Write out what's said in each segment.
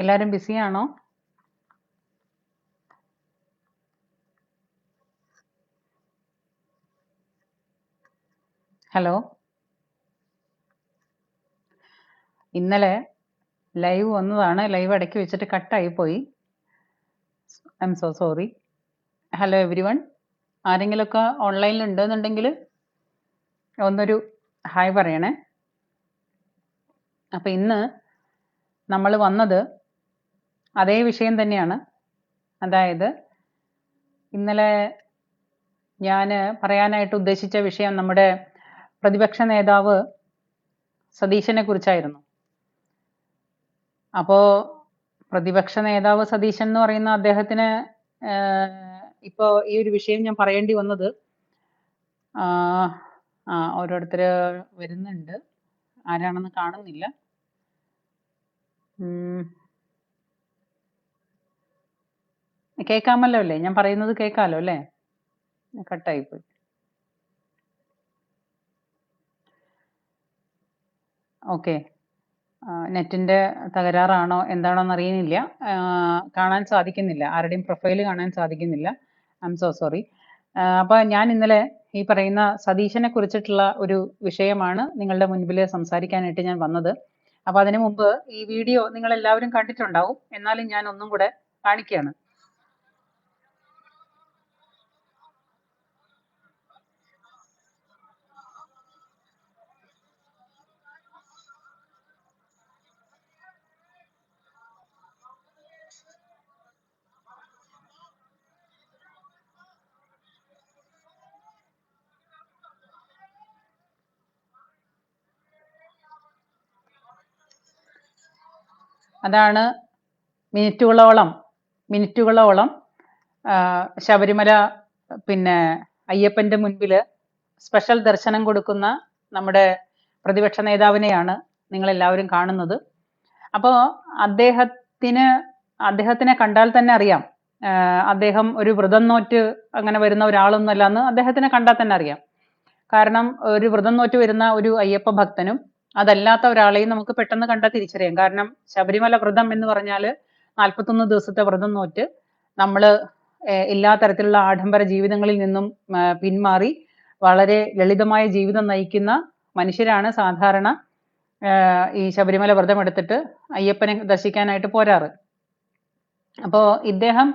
എല്ലാരും ബിസിയാണോ ഹലോ ഇന്നലെ ലൈവ് വന്നതാണ്. ലൈവ് ഇടയ്ക്ക് വെച്ചിട്ട് കട്ടായി പോയി. I'm so sorry hello everyone ആരെങ്കിലുമൊക്കെ ഓൺലൈനിൽ ഉണ്ടെന്നുണ്ടെങ്കിൽ ഒന്നൊരു ഹായ് പറയണേ. അപ്പം ഇന്ന് നമ്മൾ വന്നത് അതേ വിഷയം തന്നെയാണ്. അതായത് ഇന്നലെ ഞാൻ പറയാനായിട്ട് ഉദ്ദേശിച്ച വിഷയം നമ്മുടെ പ്രതിപക്ഷ നേതാവ് സതീശനെ കുറിച്ചായിരുന്നു. അപ്പോൾ പ്രതിപക്ഷ നേതാവ് സതീശൻ എന്ന് പറയുന്ന അദ്ദേഹത്തിന് ഇപ്പോൾ ഈ ഒരു വിഷയം ഞാൻ പറയേണ്ടി വന്നത് ആ ഓരോരുത്തർ വരുന്നുണ്ട്. ആരാണെന്ന് കാണുന്നില്ല. കേൾക്കാമല്ലോ അല്ലേ ഞാൻ പറയുന്നത് കേൾക്കാമല്ലോ അല്ലേ? കട്ടായി പോയി. ഓക്കെ. നെറ്റിന്റെ തകരാറാണോ എന്താണോന്ന് അറിയുന്നില്ല. കാണാൻ സാധിക്കുന്നില്ല. ആരുടെയും പ്രൊഫൈൽ കാണാൻ സാധിക്കുന്നില്ല. ഐ എം സോ സോറി അപ്പോൾ ഞാൻ ഇന്നലെ ഈ പറയുന്ന സതീശനെ കുറിച്ചിട്ടുള്ള ഒരു വിഷയമാണ് നിങ്ങളുടെ മുൻപിൽ സംസാരിക്കാനായിട്ട് ഞാൻ വന്നത്. അപ്പോൾ അതിനു മുമ്പ് ഈ വീഡിയോ നിങ്ങൾ എല്ലാവരും കണ്ടിട്ടുണ്ടാവും. എന്നാലും ഞാൻ ഒന്നും കൂടെ കാണിക്കുകയാണ്. അതാണ് മിനിറ്റുകളോളം മിനിറ്റുകളോളം ശബരിമല പിന്നെ അയ്യപ്പന്റെ മുൻപിൽ സ്പെഷ്യൽ ദർശനം കൊടുക്കുന്ന നമ്മുടെ പ്രതിപക്ഷ നേതാവിനെയാണ് നിങ്ങൾ എല്ലാവരും കാണുന്നത്. അപ്പോൾ അദ്ദേഹത്തിന് അദ്ദേഹത്തിനെ കണ്ടാൽ തന്നെ അറിയാം. അദ്ദേഹം ഒരു വ്രതം നോറ്റ് അങ്ങനെ വരുന്ന ഒരാളൊന്നുമല്ല എന്ന് അദ്ദേഹത്തിനെ കണ്ടാൽ തന്നെ അറിയാം. കാരണം ഒരു വ്രതം നോറ്റ് വരുന്ന ഒരു അയ്യപ്പ ഭക്തനും അതല്ലാത്ത ഒരാളെയും നമുക്ക് പെട്ടെന്ന് കണ്ടാൽ തിരിച്ചറിയാം. കാരണം ശബരിമല വ്രതം എന്ന് പറഞ്ഞാൽ നാൽപ്പത്തൊന്ന് ദിവസത്തെ വ്രതം നോറ്റ് നമ്മൾ എല്ലാ തരത്തിലുള്ള ആഡംബര ജീവിതങ്ങളിൽ നിന്നും പിന്മാറി വളരെ ലളിതമായ ജീവിതം നയിക്കുന്ന മനുഷ്യരാണ് സാധാരണ ഈ ശബരിമല വ്രതം എടുത്തിട്ട് അയ്യപ്പനെ ദർശിക്കാനായിട്ട് പോരാറ്. അപ്പോ ഇദ്ദേഹം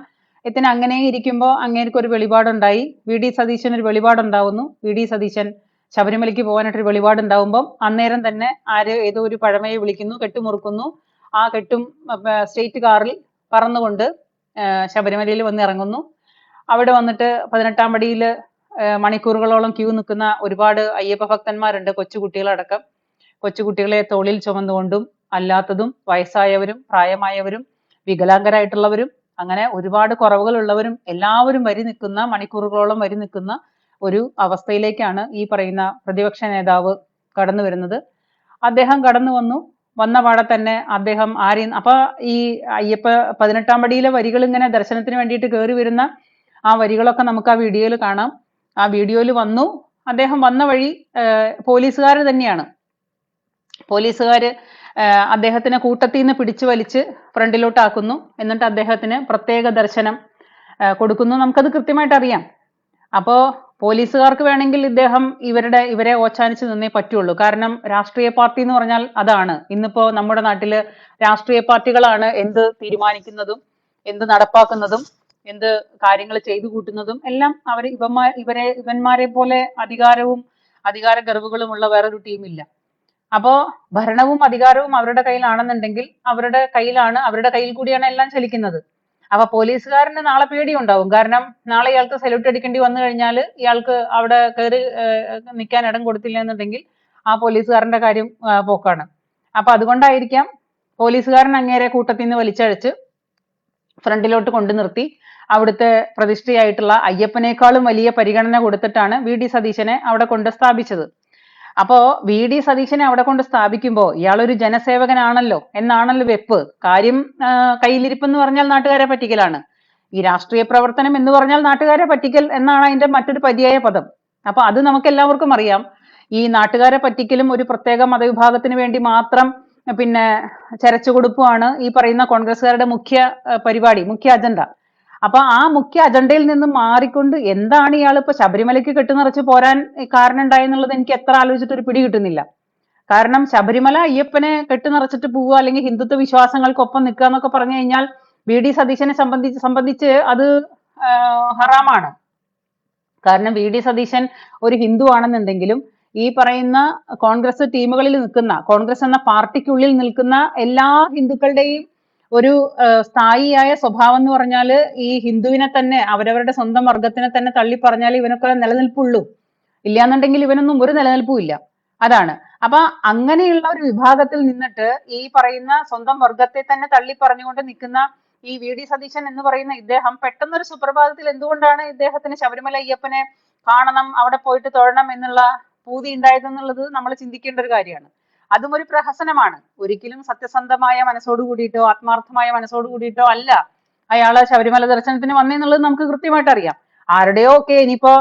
ഇത്തിന് അങ്ങനെ ഇരിക്കുമ്പോൾ അങ്ങേർക്ക് ഒരു വെളിപാടുണ്ടായി. വി. ഡി. സതീശൻ ഒരു വെളിപാടുണ്ടാവുന്നു. വി. ഡി. സതീശൻ ശബരിമലയ്ക്ക് പോകാനായിട്ട് ഒരു വെളിപാടുണ്ടാവുമ്പം അന്നേരം തന്നെ ആര് ഏതോ ഒരു പഴമയെ വിളിക്കുന്നു കെട്ടുമുറുക്കുന്നു. ആ കെട്ടും സ്റ്റേറ്റ് കാറിൽ പറന്നുകൊണ്ട് ശബരിമലയിൽ വന്ന് ഇറങ്ങുന്നു. അവിടെ വന്നിട്ട് പതിനെട്ടാം പടിയിൽ മണിക്കൂറുകളോളം ക്യൂ നിൽക്കുന്ന ഒരുപാട് അയ്യപ്പ ഭക്തന്മാരുണ്ട് കൊച്ചുകുട്ടികളടക്കം. കൊച്ചുകുട്ടികളെ തോളിൽ ചുമന്നുകൊണ്ടും അല്ലാത്തതും വയസ്സായവരും പ്രായമായവരും വികലാംഗരായിട്ടുള്ളവരും അങ്ങനെ ഒരുപാട് കുറവുകളുള്ളവരും എല്ലാവരും വരി നിൽക്കുന്ന മണിക്കൂറുകളോളം വരി നിൽക്കുന്ന ഒരു അവസ്ഥയിലേക്കാണ് ഈ പറയുന്ന പ്രതിപക്ഷ നേതാവ് കടന്നു വരുന്നത്. അദ്ദേഹം കടന്നു വന്നു. വന്ന പാടെ തന്നെ അദ്ദേഹം ആരെയും അപ്പൊ ഈ അയ്യപ്പ പതിനെട്ടാം പടിയിലെ വരികൾ ഇങ്ങനെ ദർശനത്തിന് വേണ്ടിയിട്ട് കയറി വരുന്ന ആ വരികളൊക്കെ നമുക്ക് ആ വീഡിയോയിൽ കാണാം. ആ വീഡിയോയിൽ വന്നു. അദ്ദേഹം വന്ന വഴി പോലീസുകാർ തന്നെയാണ്. പോലീസുകാർ അദ്ദേഹത്തിനെ കൂട്ടത്തിൽ നിന്ന് പിടിച്ചു വലിച്ച് ഫ്രണ്ടിലോട്ടാക്കുന്നു. എന്നിട്ട് അദ്ദേഹത്തിന് പ്രത്യേക ദർശനം കൊടുക്കുന്നു. നമുക്കത് കൃത്യമായിട്ട് അറിയാം. അപ്പോ പോലീസുകാർക്ക് വേണമെങ്കിൽ ഇദ്ദേഹം ഇവരുടെ ഇവരെ ഓച്ചാനിച്ച് നിന്നേ പറ്റുള്ളൂ. കാരണം രാഷ്ട്രീയ പാർട്ടി എന്ന് പറഞ്ഞാൽ അതാണ്. ഇന്നിപ്പോ നമ്മുടെ നാട്ടിൽ രാഷ്ട്രീയ പാർട്ടികളാണ് എന്ത് തീരുമാനിക്കുന്നതും എന്ത് നടപ്പാക്കുന്നതും എന്ത് കാര്യങ്ങൾ ചെയ്തു കൂട്ടുന്നതും എല്ലാം അവർ ഇവന്മാർ ഇവരെ ഇവന്മാരെ പോലെ അധികാരവും അധികാര ഗർവുകളുമുള്ള വേറൊരു ടീമില്ല. അപ്പോ ഭരണവും അധികാരവും അവരുടെ കയ്യിലാണെന്നുണ്ടെങ്കിൽ അവരുടെ കയ്യിലാണ് അവരുടെ കയ്യിൽ കൂടിയാണ് എല്ലാം ചലിക്കുന്നത്. അപ്പൊ പോലീസുകാരന് നാളെ പേടിയുണ്ടാവും. കാരണം നാളെ ഇയാൾക്ക് സല്യൂട്ട് അടിക്കേണ്ടി വന്നു കഴിഞ്ഞാൽ ഇയാൾക്ക് അവിടെ കയറി നിൽക്കാൻ ഇടം കൊടുത്തില്ല എന്നുണ്ടെങ്കിൽ ആ പോലീസുകാരന്റെ കാര്യം പോക്കാണ്. അപ്പൊ അതുകൊണ്ടായിരിക്കാം പോലീസുകാരൻ അങ്ങേരെ കൂട്ടത്തിൽ നിന്ന് വലിച്ചഴച്ച് ഫ്രണ്ടിലോട്ട് കൊണ്ടു നിർത്തി അവിടുത്തെ പ്രതിഷ്ഠയായിട്ടുള്ള അയ്യപ്പനേക്കാളും വലിയ പരിഗണന കൊടുത്തിട്ടാണ് വി. ഡി. സതീശനെ അവിടെ കൊണ്ട് സ്ഥാപിച്ചത്. അപ്പോ വി ഡി സതീശനെ അവിടെ കൊണ്ട് സ്ഥാപിക്കുമ്പോൾ ഇയാളൊരു ജനസേവകനാണല്ലോ എന്നാണല്ലോ വെപ്പ്. കാര്യം കയ്യിലിരിപ്പ് എന്ന് പറഞ്ഞാൽ നാട്ടുകാരെ പറ്റിക്കലാണ്. ഈ രാഷ്ട്രീയ പ്രവർത്തനം എന്ന് പറഞ്ഞാൽ നാട്ടുകാരെ പറ്റിക്കൽ എന്നാണ് അതിന്റെ മറ്റൊരു പര്യായ പദം. അപ്പൊ അത് നമുക്ക് എല്ലാവർക്കും അറിയാം. ഈ നാട്ടുകാരെ പറ്റിക്കലും ഒരു പ്രത്യേക മതവിഭാഗത്തിന് വേണ്ടി മാത്രം പിന്നെ ചരച്ചുകൊടുപ്പുമാണ് ഈ പറയുന്ന കോൺഗ്രസ്സുകാരുടെ മുഖ്യ പരിപാടി മുഖ്യ അജണ്ട. അപ്പൊ ആ മുഖ്യ അജണ്ടയിൽ നിന്ന് മാറിക്കൊണ്ട് എന്താണ് ഇയാൾ ഇപ്പൊ ശബരിമലയ്ക്ക് കെട്ടുനിറച്ച് പോരാൻ കാരണം ഉണ്ടായെന്നുള്ളത് എനിക്ക് എത്ര ആലോചിച്ചിട്ട് ഒരു പിടി കിട്ടുന്നില്ല. കാരണം ശബരിമല അയ്യപ്പനെ കെട്ടുനിറച്ചിട്ട് പോവുക അല്ലെങ്കിൽ ഹിന്ദുത്വ വിശ്വാസങ്ങൾക്കൊപ്പം നിൽക്കുക എന്നൊക്കെ പറഞ്ഞു കഴിഞ്ഞാൽ വി ഡി സതീശനെ സംബന്ധിച്ച് സംബന്ധിച്ച് അത് ഹറാമാണ്. കാരണം വി ഡി സതീശൻ ഒരു ഹിന്ദു ആണെന്നുണ്ടെങ്കിലും ഈ പറയുന്ന കോൺഗ്രസ് ടീമുകളിൽ നിൽക്കുന്ന കോൺഗ്രസ് എന്ന പാർട്ടിക്കുള്ളിൽ നിൽക്കുന്ന എല്ലാ ഹിന്ദുക്കളുടെയും ഒരു സ്ഥായിയായ സ്വഭാവം എന്ന് പറഞ്ഞാൽ ഈ ഹിന്ദുവിനെ തന്നെ അവരവരുടെ സ്വന്തം വർഗത്തിനെ തന്നെ തള്ളി പറഞ്ഞാൽ ഇവനൊക്കെ നിലനിൽപ്പുള്ളൂ. ഇല്ലാന്നുണ്ടെങ്കിൽ ഇവനൊന്നും ഒരു നിലനിൽപ്പും ഇല്ല. അതാണ്. അപ്പൊ അങ്ങനെയുള്ള ഒരു വിഭാഗത്തിൽ നിന്നിട്ട് ഈ പറയുന്ന സ്വന്തം വർഗത്തെ തന്നെ തള്ളി പറഞ്ഞുകൊണ്ട് നിൽക്കുന്ന ഈ വി. ഡി. സതീശൻ എന്ന് പറയുന്ന ഇദ്ദേഹം പെട്ടെന്നൊരു സുപ്രഭാതത്തിൽ എന്തുകൊണ്ടാണ് ഇദ്ദേഹത്തിന് ശബരിമല അയ്യപ്പനെ കാണണം അവിടെ പോയിട്ട് തൊഴണം എന്നുള്ള പൂതി ഉണ്ടായതെന്നുള്ളത് നമ്മൾ ചിന്തിക്കേണ്ട ഒരു കാര്യമാണ്. അതും ഒരു പ്രഹസനമാണ്. ഒരിക്കലും സത്യസന്ധമായ മനസ്സോട് കൂടിയിട്ടോ ആത്മാർത്ഥമായ മനസ്സോട് കൂടിയിട്ടോ അല്ല അയാൾ ശബരിമല ദർശനത്തിന് വന്നെന്നുള്ളത് നമുക്ക് കൃത്യമായിട്ട് അറിയാം. ആരുടെയോ ഒക്കെ ഇനിയിപ്പോ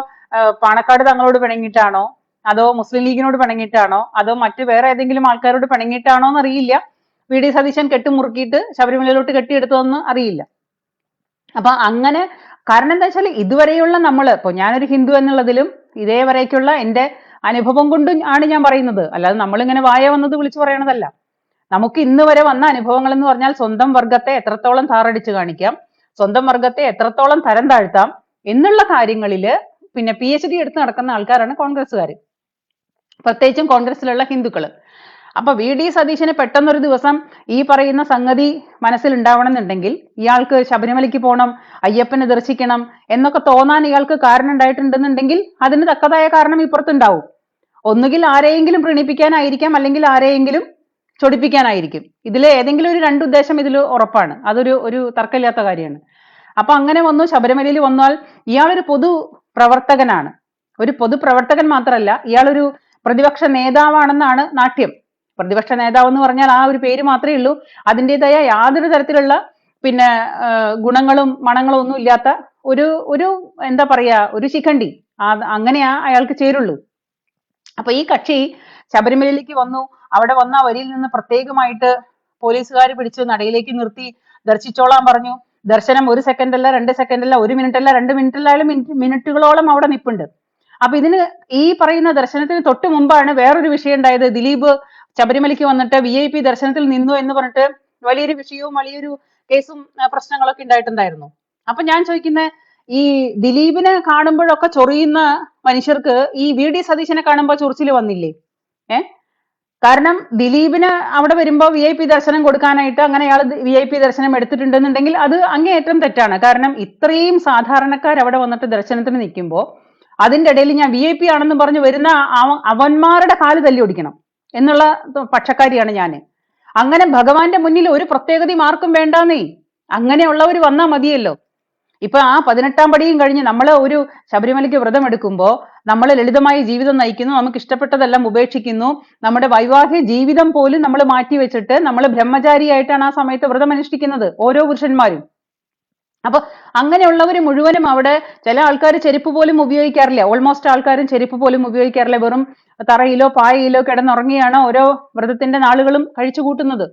പാണക്കാട് തങ്ങളോട് പിണങ്ങിയിട്ടാണോ അതോ മുസ്ലിം ലീഗിനോട് പിണങ്ങിയിട്ടാണോ അതോ മറ്റു വേറെ ഏതെങ്കിലും ആൾക്കാരോട് പിണങ്ങിയിട്ടാണോ എന്ന് അറിയില്ല. വി. ഡി. സതീശൻ കെട്ടുമുറുക്കിയിട്ട് ശബരിമലയിലോട്ട് കെട്ടിയെടുത്തതെന്ന് അറിയില്ല. അപ്പൊ അങ്ങനെ കാരണം എന്താ വെച്ചാൽ ഇതുവരെയുള്ള നമ്മൾ ഇപ്പൊ ഞാനൊരു ഹിന്ദു എന്നുള്ളതിലും ഇതേവരേക്കുള്ള എന്റെ അനുഭവം കൊണ്ട് ആണ് ഞാൻ പറയുന്നത്. അല്ലാതെ നമ്മളിങ്ങനെ വായ വന്നത് വിളിച്ചു പറയണതല്ല. നമുക്ക് ഇന്ന് വരെ വന്ന അനുഭവങ്ങൾ എന്ന് പറഞ്ഞാൽ സ്വന്തം വർഗത്തെ എത്രത്തോളം താറടിച്ച് കാണിക്കാം സ്വന്തം വർഗത്തെ എത്രത്തോളം തരം താഴ്ത്താം എന്നുള്ള കാര്യങ്ങളിൽ പിന്നെ പി എച്ച് ഡി എടുത്ത് നടക്കുന്ന ആൾക്കാരാണ് കോൺഗ്രസ്സുകാർ പ്രത്യേകിച്ചും കോൺഗ്രസ്സിലുള്ള ഹിന്ദുക്കൾ അപ്പൊ വി ഡി സതീശന് പെട്ടെന്നൊരു ദിവസം ഈ പറയുന്ന സംഗതി മനസ്സിൽ ഉണ്ടാവണമെന്നുണ്ടെങ്കിൽ ഇയാൾക്ക് ശബരിമലയ്ക്ക് പോകണം അയ്യപ്പനെ ദർശിക്കണം എന്നൊക്കെ തോന്നാൻ ഇയാൾക്ക് കാരണം ഉണ്ടായിട്ടുണ്ടെന്നുണ്ടെങ്കിൽ അതിന് തക്കതായ കാരണം ഇപ്പുറത്തുണ്ടാവും. ഒന്നുകിൽ ആരെയെങ്കിലും പ്രീണിപ്പിക്കാനായിരിക്കാം അല്ലെങ്കിൽ ആരെയെങ്കിലും ചൊടിപ്പിക്കാനായിരിക്കും. ഇതിൽ ഏതെങ്കിലും ഒരു രണ്ട് ഉദ്ദേശം ഇതിൽ ഉറപ്പാണ്. അതൊരു ഒരു തർക്കമില്ലാത്ത കാര്യമാണ്. അപ്പൊ അങ്ങനെ വന്നു ശബരിമലയിൽ വന്നാൽ ഇയാളൊരു പൊതു പ്രവർത്തകനാണ്. ഒരു പൊതു പ്രവർത്തകൻ മാത്രമല്ല ഇയാളൊരു പ്രതിപക്ഷ നേതാവാണെന്നാണ് നാട്യം. പ്രതിപക്ഷ നേതാവ് എന്ന് പറഞ്ഞാൽ ആ ഒരു പേര് മാത്രമേ ഉള്ളൂ. അതിന്റെതായ യാതൊരു തരത്തിലുള്ള പിന്നെ ഗുണങ്ങളും മണങ്ങളും ഒന്നും ഇല്ലാത്ത ഒരു ഒരു എന്താ പറയാ ഒരു ശിഖണ്ഡി. അങ്ങനെയാ അയാൾക്ക് ചേരുള്ളൂ. അപ്പൊ ഈ കക്ഷി ശബരിമലയിലേക്ക് വന്നു. അവിടെ വന്ന വരിയിൽ നിന്ന് പ്രത്യേകമായിട്ട് പോലീസുകാർ പിടിച്ചു നടയിലേക്ക് നിർത്തി ദർശിച്ചോളാൻ പറഞ്ഞു. ദർശനം ഒരു സെക്കൻഡ് അല്ല രണ്ട് സെക്കൻഡ് അല്ല ഒരു മിനിറ്റ് അല്ല രണ്ട് മിനിറ്റ് അല്ലായാലും മിനിറ്റുകളോളം അവിടെ നിപ്പുണ്ട്. അപ്പൊ ഇതിന് ഈ പറയുന്ന ദർശനത്തിന് തൊട്ട് മുമ്പാണ് വേറൊരു വിഷയം ഉണ്ടായത്. ദിലീപ് ശബരിമലയ്ക്ക് വന്നിട്ട് വി ഐ പി ദർശനത്തിൽ നിന്നു എന്ന് പറഞ്ഞിട്ട് വലിയൊരു വിഷയവും വലിയൊരു കേസും പ്രശ്നങ്ങളൊക്കെ ഉണ്ടായിട്ടുണ്ടായിരുന്നു. അപ്പൊ ഞാൻ ചോദിക്കുന്നത് ഈ ദിലീപിനെ കാണുമ്പോഴൊക്കെ ചൊറിയുന്ന മനുഷ്യർക്ക് ഈ വി ഡി സതീശനെ കാണുമ്പോൾ ചൊറിച്ചിൽ വന്നില്ലേ? ഏ? കാരണം ദിലീപിന് അവിടെ വരുമ്പോൾ വി ഐ പി ദർശനം കൊടുക്കാനായിട്ട് അങ്ങനെ അയാൾ വി ഐ പി ദർശനം എടുത്തിട്ടുണ്ടെന്നുണ്ടെങ്കിൽ അത് അങ്ങേയറ്റം തെറ്റാണ്. കാരണം ഇത്രയും സാധാരണക്കാർ അവിടെ വന്നിട്ട് ദർശനത്തിന് നിൽക്കുമ്പോൾ അതിന്റെ ഇടയിൽ ഞാൻ വി ഐ പി ആണെന്ന് പറഞ്ഞ് വരുന്ന അവന്മാരുടെ കാൽ തല്ലി ഓടിക്കണം എന്നുള്ള പക്ഷക്കാരിയാണ് ഞാൻ അങ്ങനെ ഭഗവാന്റെ മുന്നിൽ ഒരു പ്രത്യേകതയും ആർക്കും വേണ്ടാന്നേ. അങ്ങനെയുള്ളവർ വന്നാൽ മതിയല്ലോ. ഇപ്പൊ ആ പതിനെട്ടാം പടിയും കഴിഞ്ഞ് നമ്മൾ ഒരു ശബരിമലയ്ക്ക് വ്രതം എടുക്കുമ്പോൾ നമ്മൾ ലളിതമായ ജീവിതം നയിക്കുന്നു നമുക്ക് ഇഷ്ടപ്പെട്ടതെല്ലാം ഉപേക്ഷിക്കുന്നു നമ്മുടെ വൈവാഹിക ജീവിതം പോലും നമ്മൾ മാറ്റി വെച്ചിട്ട് നമ്മൾ ബ്രഹ്മചാരിയായിട്ടാണ് ആ സമയത്ത് വ്രതം അനുഷ്ഠിക്കുന്നത് ഓരോ പുരുഷന്മാരും. അപ്പൊ അങ്ങനെയുള്ളവർ മുഴുവനും അവിടെ ചില ആൾക്കാർ ചെരുപ്പ് പോലും ഉപയോഗിക്കാറില്ല. ഓൾമോസ്റ്റ് ആൾക്കാരും ചെരുപ്പ് പോലും ഉപയോഗിക്കാറില്ല. വെറും തറയിലോ പായയിലോ കിടന്നുറങ്ങിയാണ് ഓരോ വ്രതത്തിന്റെ നാളുകളും കഴിച്ചു കൂട്ടുന്നത്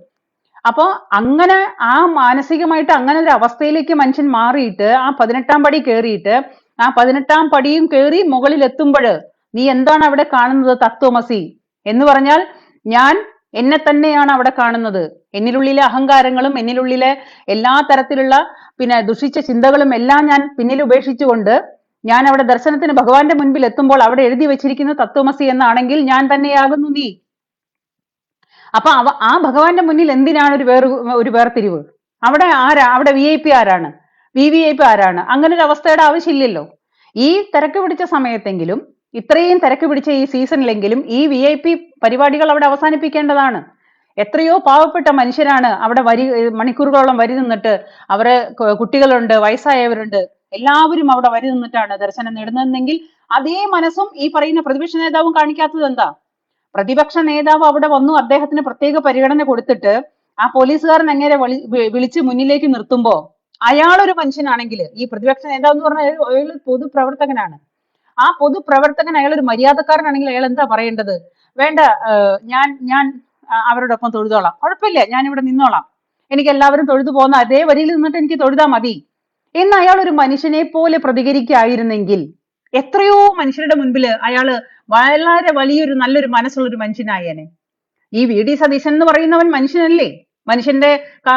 അപ്പോ അങ്ങനെ ആ മാനസികമായിട്ട് അങ്ങനെ ഒരു അവസ്ഥയിലേക്ക് മനുഷ്യൻ മാറിയിട്ട് ആ പതിനെട്ടാം പടി കയറിയിട്ട് ആ പതിനെട്ടാം പടിയും കയറി മുകളിൽ എത്തുമ്പോൾ നീ എന്താണ് അവിടെ കാണുന്നത് തത്വമസി? എന്ന് പറഞ്ഞാൽ ഞാൻ എന്നെ തന്നെയാണ് അവിടെ കാണുന്നത്. എന്നിലുള്ളിലെ അഹങ്കാരങ്ങളും എന്നിലുള്ളിലെ എല്ലാ തരത്തിലുള്ള പിന്നെ ദുഷിച്ച ചിന്തകളും എല്ലാം ഞാൻ പിന്നിൽ ഉപേക്ഷിച്ചുകൊണ്ട് ഞാൻ അവിടെ ദർശനത്തിന് ഭഗവാന്റെ മുൻപിൽ എത്തുമ്പോൾ അവിടെ എഴുതി വെച്ചിരിക്കുന്ന തത്വമസി എന്നാണെങ്കിൽ ഞാൻ തന്നെയാകുന്നു നീ. അപ്പൊ അവ ആ ഭഗവാന്റെ മുന്നിൽ എന്തിനാണ് ഒരു വേർ ഒരു വേർതിരിവ്? അവിടെ ആരാ അവിടെ വി ഐ പി ആരാണ്? വി വി ഐ പി ആരാണ്? അങ്ങനെ ഒരു അവസ്ഥയുടെ ആവശ്യമില്ലല്ലോ. ഈ തിരക്ക് പിടിച്ച സമയത്തെങ്കിലും ഇത്രയും തിരക്ക് പിടിച്ച ഈ സീസണിലെങ്കിലും ഈ വി ഐ പി പരിപാടികൾ അവിടെ അവസാനിപ്പിക്കേണ്ടതാണ്. എത്രയോ പാവപ്പെട്ട മനുഷ്യരാണ് അവിടെ വരി മണിക്കൂറുകളോളം വരി നിന്നിട്ട് അവരെ കുട്ടികളുണ്ട് വയസ്സായവരുണ്ട് എല്ലാവരും അവിടെ വരി നിന്നിട്ടാണ് ദർശനം നേടുന്നതെങ്കിൽ അതേ മനസ്സും ഈ പറയുന്ന പ്രതിപക്ഷ നേതാവും കാണിക്കാത്തത് എന്താ? പ്രതിപക്ഷ നേതാവ് അവിടെ വന്നു അദ്ദേഹത്തിന് പ്രത്യേക പരിഗണന കൊടുത്തിട്ട് ആ പോലീസുകാരൻ അങ്ങനെ വിളിച്ച് മുന്നിലേക്ക് നിർത്തുമ്പോ അയാളൊരു മനുഷ്യനാണെങ്കിൽ ഈ പ്രതിപക്ഷ നേതാവ് എന്ന് പറഞ്ഞാൽ അയാൾ അയാൾ പൊതുപ്രവർത്തകനാണ്. ആ പൊതുപ്രവർത്തകൻ അയാൾ ഒരു മര്യാദക്കാരനാണെങ്കിൽ അയാൾ എന്താ പറയേണ്ടത്? വേണ്ട ഞാൻ ഞാൻ അവരോടൊപ്പം തൊഴുതോളാം. കുഴപ്പമില്ല ഞാൻ ഇവിടെ നിന്നോളാം. എനിക്ക് എല്ലാവരും തൊഴുതു പോകുന്ന അതേ വരിയിൽ നിന്നിട്ട് എനിക്ക് തൊഴുതാ മതി. എന്ന് അയാൾ ഒരു മനുഷ്യനെ പോലെ പ്രതികരിക്കായിരുന്നെങ്കിൽ എത്രയോ മനുഷ്യരുടെ മുൻപിൽ അയാൾ വളരെ വലിയൊരു നല്ലൊരു മനസ്സുള്ള ഒരു മനുഷ്യനായേനെ. ഈ വി ഡി സതീശൻ എന്ന് പറയുന്നവൻ മനുഷ്യനല്ലേ? മനുഷ്യന്റെ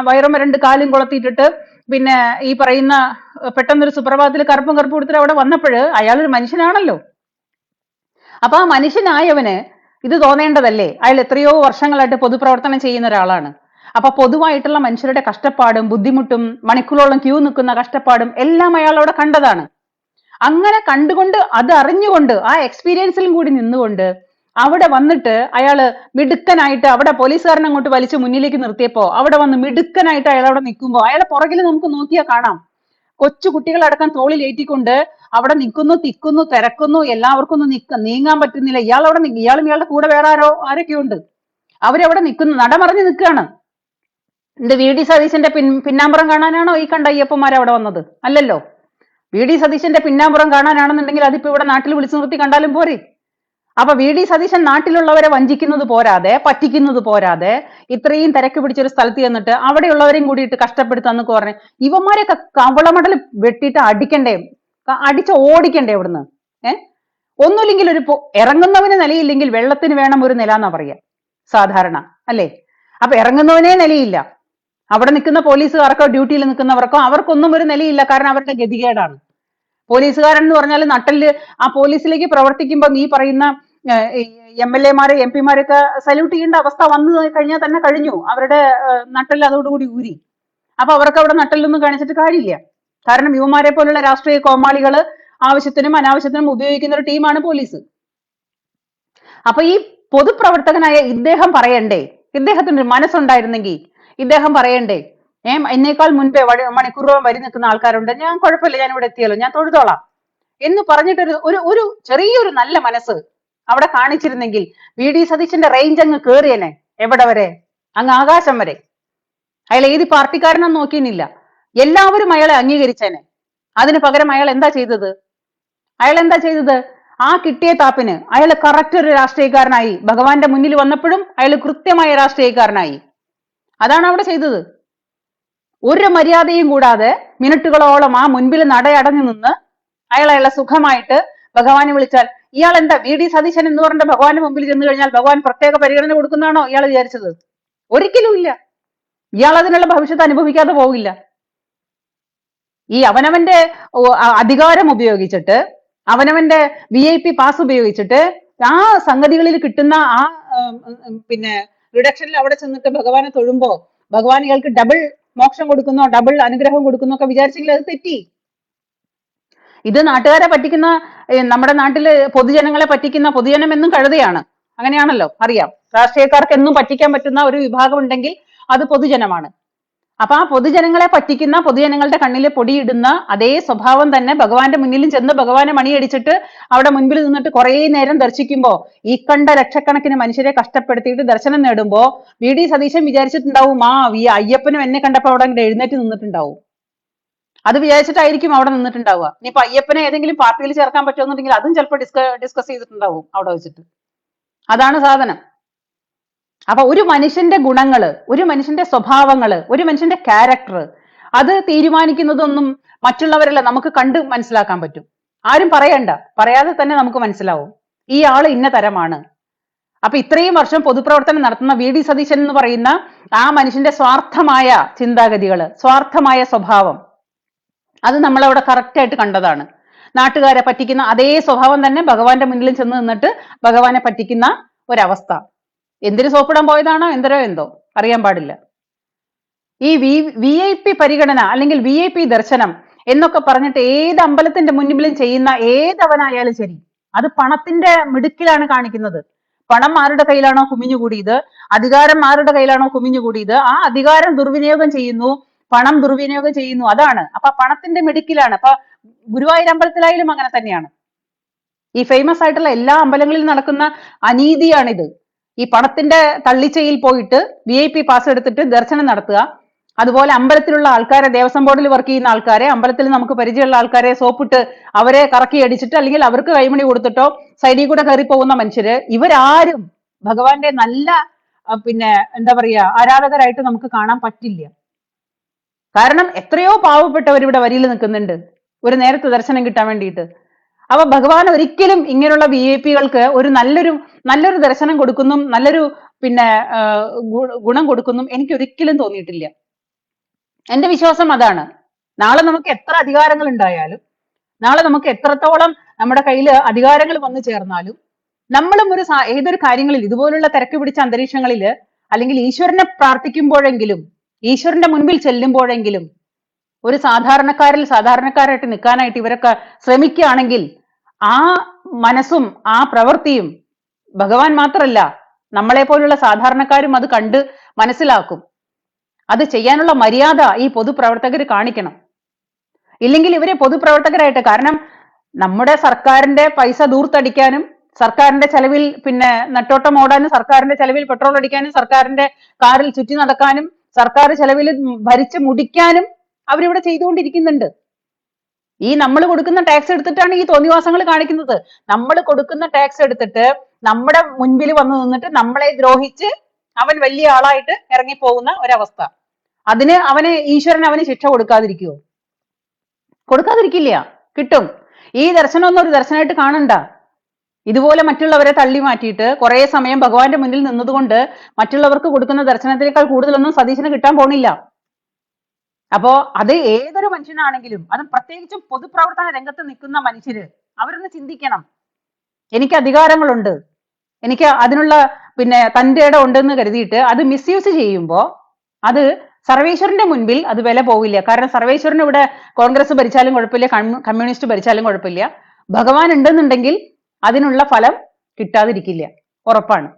വയറും രണ്ട് കാലും കൊളത്തിയിട്ടിട്ട് പിന്നെ ഈ പറയുന്ന പെട്ടെന്നൊരു സുപ്രഭാതത്തിൽ കറുപ്പും കറുപ്പ് കൊടുത്തിട്ട് അവിടെ വന്നപ്പോഴ് അയാളൊരു മനുഷ്യനാണല്ലോ. അപ്പൊ ആ മനുഷ്യനായവന് ഇത് തോന്നേണ്ടതല്ലേ? അയാൾ എത്രയോ വർഷങ്ങളായിട്ട് പൊതുപ്രവർത്തനം ചെയ്യുന്ന ഒരാളാണ്. അപ്പൊ പൊതുവായിട്ടുള്ള മനുഷ്യരുടെ കഷ്ടപ്പാടും ബുദ്ധിമുട്ടും മണിക്കൂറോളം ക്യൂ നിൽക്കുന്ന കഷ്ടപ്പാടും എല്ലാം അയാൾ അവിടെ കണ്ടതാണ്. അങ്ങനെ കണ്ടുകൊണ്ട് അത് അറിഞ്ഞുകൊണ്ട് ആ എക്സ്പീരിയൻസിലും കൂടി നിന്നുകൊണ്ട് അവിടെ വന്നിട്ട് അയാൾ മിടുക്കനായിട്ട് അവിടെ പോലീസുകാരൻ അങ്ങോട്ട് വലിച്ചു മുന്നിലേക്ക് നിർത്തിയപ്പോ അവിടെ വന്ന് മിടുക്കനായിട്ട് അയാൾ അവിടെ നിൽക്കുമ്പോൾ അയാളെ പുറകിൽ നമുക്ക് നോക്കിയാൽ കാണാം. കൊച്ചു കുട്ടികളടക്കം തോളിൽ ഏറ്റിക്കൊണ്ട് അവിടെ നിൽക്കുന്നു തിക്കുന്നു തിരക്കുന്നു എല്ലാവർക്കും ഒന്നും നിക്ക നീങ്ങാൻ പറ്റുന്നില്ല. ഇയാൾ അവിടെ ഇയാളും ഇയാളുടെ കൂടെ വേറെ ആരോ ആരൊക്കെയുണ്ട്. അവരവിടെ നിൽക്കുന്നു നടമറിഞ്ഞ് നിൽക്കുകയാണ്. എന്ത് വി. ഡി. സതീശന്റെ പിൻ പിന്നാമ്പുറം കാണാനാണോ ഈ കണ്ട അയ്യപ്പന്മാർ അവിടെ വന്നത്? അല്ലല്ലോ? വി ഡി സതീശന്റെ പിന്നാമ്പുറം കാണാനാണെന്നുണ്ടെങ്കിൽ അതിപ്പോ ഇവിടെ നാട്ടിൽ വിളിച്ചു നിർത്തി കണ്ടാലും പോരെ. അപ്പൊ വി ഡി സതീശൻ നാട്ടിലുള്ളവരെ വഞ്ചിക്കുന്നത് പോരാതെ പറ്റിക്കുന്നത് പോരാതെ ഇത്രയും തിരക്ക് പിടിച്ചൊരു സ്ഥലത്ത് ചെന്നിട്ട് അവിടെയുള്ളവരെയും കൂടിയിട്ട് കഷ്ടപ്പെടുത്താന്നൊക്കെ പറഞ്ഞ് ഇവന്മാരെയൊക്കെ കവളമടൽ വെട്ടിയിട്ട് അടിക്കണ്ടേ? അടിച്ച് ഓടിക്കണ്ടേ ഇവിടുന്ന്? ഏ? ഒന്നുമില്ലെങ്കിൽ ഒരു ഇറങ്ങുന്നവന് നിലയില്ലെങ്കിൽ വെള്ളത്തിന് വേണം ഒരു നില എന്നാ പറയാ. സാധാരണ അല്ലേ? അപ്പൊ ഇറങ്ങുന്നവനേ നിലയില്ല. അവിടെ നിൽക്കുന്ന പോലീസുകാർക്കോ ഡ്യൂട്ടിയിൽ നിൽക്കുന്നവർക്കോ അവർക്കൊന്നും ഒരു നിലയില്ല. കാരണം അവരുടെ ഗതികേടാണ്. പോലീസുകാരൻ എന്ന് പറഞ്ഞാൽ നട്ടൽ ആ പോലീസിലേക്ക് പ്രവർത്തിക്കുമ്പോൾ നീ പറയുന്ന എം എൽ എമാരെ എം പിമാരൊക്കെ സല്യൂട്ട് ചെയ്യേണ്ട അവസ്ഥ വന്നു കഴിഞ്ഞാൽ തന്നെ കഴിഞ്ഞു. അവരുടെ നട്ടൽ അതോടുകൂടി ഊരി. അപ്പൊ അവർക്ക് അവിടെ നട്ടലൊന്നും കാണിച്ചിട്ട് കാര്യമില്ല. കാരണം യുവമാരെ പോലുള്ള രാഷ്ട്രീയ കോമാളികൾ ആവശ്യത്തിനും അനാവശ്യത്തിനും ഉപയോഗിക്കുന്ന ഒരു ടീമാണ് പോലീസ്. അപ്പൊ ഈ പൊതുപ്രവർത്തകനായ ഇദ്ദേഹം പറയണ്ടേ? ഇദ്ദേഹത്തിന് മനസ്സുണ്ടായിരുന്നെങ്കിൽ ഇദ്ദേഹം പറയണ്ടേ ഏ എന്നേക്കാൾ മുൻപേ മണിക്കൂറോളം വരി നിൽക്കുന്ന ആൾക്കാരുണ്ട്. ഞാൻ കുഴപ്പമില്ല ഞാൻ ഇവിടെ എത്തിയല്ലോ ഞാൻ തൊഴുതോളാം. എന്ന് പറഞ്ഞിട്ടൊരു ഒരു ഒരു ചെറിയൊരു നല്ല മനസ്സ് അവിടെ കാണിച്ചിരുന്നെങ്കിൽ വി. ഡി. സതീശന്റെ റേഞ്ച് അങ്ങ് കേറിയനെ എവിടെ വരെ? അങ്ങ് ആകാശം വരെ. അയാൾ ഏത് പാർട്ടിക്കാരനും നോക്കിയില്ല എല്ലാവരും അയാളെ അംഗീകരിച്ചേനെ. അതിന് പകരം അയാൾ എന്താ ചെയ്തത്? അയാൾ എന്താ ചെയ്തത്? ആ കിട്ടിയ താപ്പിന് അയാൾ കറക്റ്റ് ഒരു രാഷ്ട്രീയക്കാരനായി ഭഗവാന്റെ മുന്നിൽ വന്നപ്പോഴും അയാൾ കൃത്യമായ രാഷ്ട്രീയക്കാരനായി. അതാണ് അവിടെ ചെയ്തത്. ഒരു മര്യാദയും കൂടാതെ മിനിറ്റുകളോളം ആ മുൻപിൽ നടയടഞ്ഞു നിന്ന് അയാൾ അയാളെ സുഖമായിട്ട് ഭഗവാനെ വിളിച്ചാൽ ഇയാൾ എന്താ വി ഡി സതീശൻ എന്ന് പറഞ്ഞ ഭഗവാന്റെ മുമ്പിൽ ചെന്ന് കഴിഞ്ഞാൽ ഭഗവാൻ പ്രത്യേക പരിഗണന കൊടുക്കുന്നതാണോ? ഇയാൾ വിചാരിച്ചത്. ഒരിക്കലും ഇല്ല. ഇയാൾ അതിനുള്ള ഭവിഷ്യത്ത് അനുഭവിക്കാതെ പോവില്ല. ഈ അവനവന്റെ അധികാരം ഉപയോഗിച്ചിട്ട് അവനവന്റെ വി ഐ പി പാസ് ഉപയോഗിച്ചിട്ട് ആ സംഗതികളിൽ കിട്ടുന്ന ആ പിന്നെ റിഡക്ഷനിൽ അവിടെ ചെന്നിട്ട് ഭഗവാനെ തൊഴുമ്പോ ഭഗവാൻ ഇയാൾക്ക് ഡബിൾ മോക്ഷം കൊടുക്കുന്നോ ഡബിൾ അനുഗ്രഹം കൊടുക്കുന്നോ ഒക്കെ വിചാരിച്ചെങ്കിൽ അത് തെറ്റി. ഇത് നാട്ടുകാരെ പറ്റിക്കുന്ന നമ്മുടെ നാട്ടിൽ പൊതുജനങ്ങളെ പറ്റിക്കുന്ന പൊതുജനം എന്നും കഴുതയാണ്. അങ്ങനെയാണല്ലോ? അറിയാം. രാഷ്ട്രീയക്കാർക്ക് എന്നും പറ്റിക്കാൻ പറ്റുന്ന ഒരു വിഭാഗം ഉണ്ടെങ്കിൽ അത് പൊതുജനമാണ്. അപ്പൊ ആ പൊതുജനങ്ങളെ പറ്റിക്കുന്ന പൊതുജനങ്ങളുടെ കണ്ണിൽ പൊടിയിടുന്ന അതേ സ്വഭാവം തന്നെ ഭഗവാന്റെ മുന്നിലും ചെന്ന് ഭഗവാനെ മണിയടിച്ചിട്ട് അവിടെ മുൻപിൽ നിന്നിട്ട് കുറേ നേരം ദർശിക്കുമ്പോ ഈ കണ്ട ലക്ഷക്കണക്കിന് മനുഷ്യരെ കഷ്ടപ്പെടുത്തിയിട്ട് ദർശനം നേടുമ്പോൾ വി ഡി സതീശൻ വിചാരിച്ചിട്ടുണ്ടാവും ആ ഈ അയ്യപ്പനും എന്നെ കണ്ടപ്പോ അവിടെ എഴുന്നേറ്റ് നിന്നിട്ടുണ്ടാവും. അത് വിചാരിച്ചിട്ടായിരിക്കും അവിടെ നിന്നിട്ടുണ്ടാവുക. ഇനിയിപ്പോ അയ്യപ്പനെ ഏതെങ്കിലും പാർട്ടിയിൽ ചേർക്കാൻ പറ്റുമെന്നുണ്ടെങ്കിൽ അതും ചിലപ്പോൾ ഡിസ്ക ഡിസ്കസ് ചെയ്തിട്ടുണ്ടാവും അവിടെ വെച്ചിട്ട്. അതാണ് സാധനം. അപ്പൊ ഒരു മനുഷ്യന്റെ ഗുണങ്ങൾ ഒരു മനുഷ്യന്റെ സ്വഭാവങ്ങൾ ഒരു മനുഷ്യന്റെ ക്യാരക്ടർ അത് തീരുമാനിക്കുന്നതൊന്നും മറ്റുള്ളവരല്ല നമുക്ക് കണ്ട് മനസ്സിലാക്കാൻ പറ്റും. ആരും പറയണ്ട. പറയാതെ തന്നെ നമുക്ക് മനസ്സിലാവും. ഈ ആൾ ഇന്ന തരമാണ്. അപ്പൊ ഇത്രയും വർഷം പൊതുപ്രവർത്തനം നടത്തുന്ന വി ഡി സതീശൻ എന്ന് പറയുന്ന ആ മനുഷ്യന്റെ സ്വാർത്ഥമായ ചിന്താഗതികൾ സ്വാർത്ഥമായ സ്വഭാവം അത് നമ്മളവിടെ കറക്റ്റ് ആയിട്ട് കണ്ടതാണ്. നാട്ടുകാരെ പറ്റിക്കുന്ന അതേ സ്വഭാവം തന്നെ ഭഗവാന്റെ മുന്നിൽ ചെന്ന് നിന്നിട്ട് ഭഗവാനെ പറ്റിക്കുന്ന ഒരവസ്ഥ. എന്തിനു സോപ്പിടാൻ പോയതാണോ എന്തരോ എന്തോ അറിയാൻ പാടില്ല. ഈ വി വി ഐ പി പരിഗണന അല്ലെങ്കിൽ വി ഐ പി ദർശനം എന്നൊക്കെ പറഞ്ഞിട്ട് ഏത് അമ്പലത്തിന്റെ മുന്നിലും ചെയ്യുന്ന ഏതവനായാലും ശരി അത് പണത്തിന്റെ മിടുക്കിലാണ് കാണിക്കുന്നത്. പണം ആരുടെ കയ്യിലാണോ കുമിഞ്ഞുകൂടിയത് അധികാരം ആരുടെ കയ്യിലാണോ കുമിഞ്ഞുകൂടിയത് ആ അധികാരം ദുർവിനിയോഗം ചെയ്യുന്നു പണം ദുർവിനിയോഗം ചെയ്യുന്നു അതാണ്. അപ്പൊ പണത്തിന്റെ മിടുക്കിലാണ്. അപ്പൊ ഗുരുവായൂർ അമ്പലത്തിലായാലും അങ്ങനെ തന്നെയാണ്. ഈ ഫേമസ് ആയിട്ടുള്ള എല്ലാ അമ്പലങ്ങളിലും നടക്കുന്ന അനീതിയാണിത്. ഈ പണത്തിന്റെ തള്ളിച്ചയിൽ പോയിട്ട് വി ഐ പി പാസ് എടുത്തിട്ട് ദർശനം നടത്തുക. അതുപോലെ അമ്പലത്തിലുള്ള ആൾക്കാരെ ദേവസ്വം ബോർഡിൽ വർക്ക് ചെയ്യുന്ന ആൾക്കാരെ അമ്പലത്തിൽ നമുക്ക് പരിചയമുള്ള ആൾക്കാരെ സോപ്പിട്ട് അവരെ കറക്കി അടിച്ചിട്ട് അല്ലെങ്കിൽ അവർക്ക് കൈമണി കൊടുത്തിട്ടോ സൈഡിൽ കൂടെ കയറി പോകുന്ന മനുഷ്യര് ഇവരാരും ഭഗവാന്റെ നല്ല പിന്നെ എന്താ പറയാ ആരാധകരായിട്ട് നമുക്ക് കാണാൻ പറ്റില്ല. കാരണം എത്രയോ പാവപ്പെട്ടവർ ഇവിടെ വരിയിൽ നിൽക്കുന്നുണ്ട്. ഒരു നേരത്തെ ദർശനം കിട്ടാൻ വേണ്ടിയിട്ട്. അപ്പൊ ഭഗവാൻ ഒരിക്കലും ഇങ്ങനെയുള്ള വി ഐ പികൾക്ക് ഒരു നല്ലൊരു നല്ലൊരു ദർശനം കൊടുക്കുന്നു നല്ലൊരു പിന്നെ ഗുണം കൊടുക്കുന്നു എനിക്ക് ഒരിക്കലും തോന്നിയിട്ടില്ല. എന്റെ വിശ്വാസം അതാണ്. നാളെ നമുക്ക് എത്ര അധികാരങ്ങൾ ഉണ്ടായാലും നാളെ നമുക്ക് എത്രത്തോളം നമ്മുടെ കയ്യിൽ അധികാരങ്ങൾ വന്നു ചേർന്നാലും നമ്മളും ഒരു ഏതൊരു കാര്യങ്ങളിൽ ഇതുപോലുള്ള തിരക്ക് പിടിച്ച അന്തരീക്ഷങ്ങളിൽ അല്ലെങ്കിൽ ഈശ്വരനെ പ്രാർത്ഥിക്കുമ്പോഴെങ്കിലും ഈശ്വരന്റെ മുൻപിൽ ചെല്ലുമ്പോഴെങ്കിലും ഒരു സാധാരണക്കാരിൽ സാധാരണക്കാരായിട്ട് നിൽക്കാനായിട്ട് ഇവരൊക്കെ ശ്രമിക്കുകയാണെങ്കിൽ ആ മനസ്സും ആ പ്രവൃത്തിയും ഭഗവാൻ മാത്രല്ല നമ്മളെ പോലുള്ള സാധാരണക്കാരും അത് കണ്ട് മനസ്സിലാക്കും. അത് ചെയ്യാനുള്ള മര്യാദ ഈ പൊതുപ്രവർത്തകർ കാണിക്കണം. ഇല്ലെങ്കിൽ ഇവരെ പൊതുപ്രവർത്തകരായിട്ട് കാരണം നമ്മുടെ സർക്കാരിന്റെ പൈസ ദൂർത്തടിക്കാനും സർക്കാരിന്റെ ചെലവിൽ പിന്നെ നെട്ടോട്ടം ഓടാനും സർക്കാരിന്റെ ചെലവിൽ പെട്രോൾ അടിക്കാനും സർക്കാരിന്റെ കാറിൽ ചുറ്റി നടക്കാനും സർക്കാർ ചെലവിൽ ഭരിച്ചു മുടിക്കാനും അവരിവിടെ ചെയ്തുകൊണ്ടിരിക്കുന്നുണ്ട്. ഈ നമ്മൾ കൊടുക്കുന്ന ടാക്സ് എടുത്തിട്ടാണ് ഈ തോന്നിവാസങ്ങൾ കാണിക്കുന്നത്. നമ്മൾ കൊടുക്കുന്ന ടാക്സ് എടുത്തിട്ട് നമ്മുടെ മുൻപിൽ വന്ന് നിന്നിട്ട് നമ്മളെ ദ്രോഹിച്ച് അവൻ വലിയ ആളായിട്ട് ഇറങ്ങിപ്പോകുന്ന ഒരവസ്ഥ. അതിന് അവന് ഈശ്വരൻ അവന് ശിക്ഷ കൊടുക്കാതിരിക്കുവോ? കൊടുക്കാതിരിക്കില്ല. കിട്ടും. ഈ ദർശനമൊന്നും ഒരു ദർശനമായിട്ട് കാണണ്ട. ഇതുപോലെ മറ്റുള്ളവരെ തള്ളി മാറ്റിയിട്ട് കുറെ സമയം ഭഗവാന്റെ മുന്നിൽ നിന്നതുകൊണ്ട് മറ്റുള്ളവർക്ക് കൊടുക്കുന്ന ദർശനത്തിനേക്കാൾ കൂടുതലൊന്നും സതീശന് കിട്ടാൻ പോണില്ല. അപ്പോ അത് ഏതൊരു മനുഷ്യനാണെങ്കിലും അത് പ്രത്യേകിച്ചും പൊതുപ്രവർത്തന രംഗത്ത് നിൽക്കുന്ന മനുഷ്യര് അവരൊന്ന് ചിന്തിക്കണം. എനിക്ക് അധികാരങ്ങളുണ്ട്. എനിക്ക് അതിനുള്ള പിന്നെ തന്റെ ഇടം ഉണ്ടെന്ന് കരുതിയിട്ട് അത് മിസ്യൂസ് ചെയ്യുമ്പോൾ അത് സർവേശ്വരന്റെ മുൻപിൽ അത് വില പോവില്ല. കാരണം സർവേശ്വരന് ഇവിടെ കോൺഗ്രസ് ഭരിച്ചാലും കുഴപ്പമില്ല കമ്മ്യൂണിസ്റ്റ് ഭരിച്ചാലും കുഴപ്പമില്ല. ഭഗവാൻ ഉണ്ടെന്നുണ്ടെങ്കിൽ അതിനുള്ള ഫലം കിട്ടാതിരിക്കില്ല. ഉറപ്പാണ്.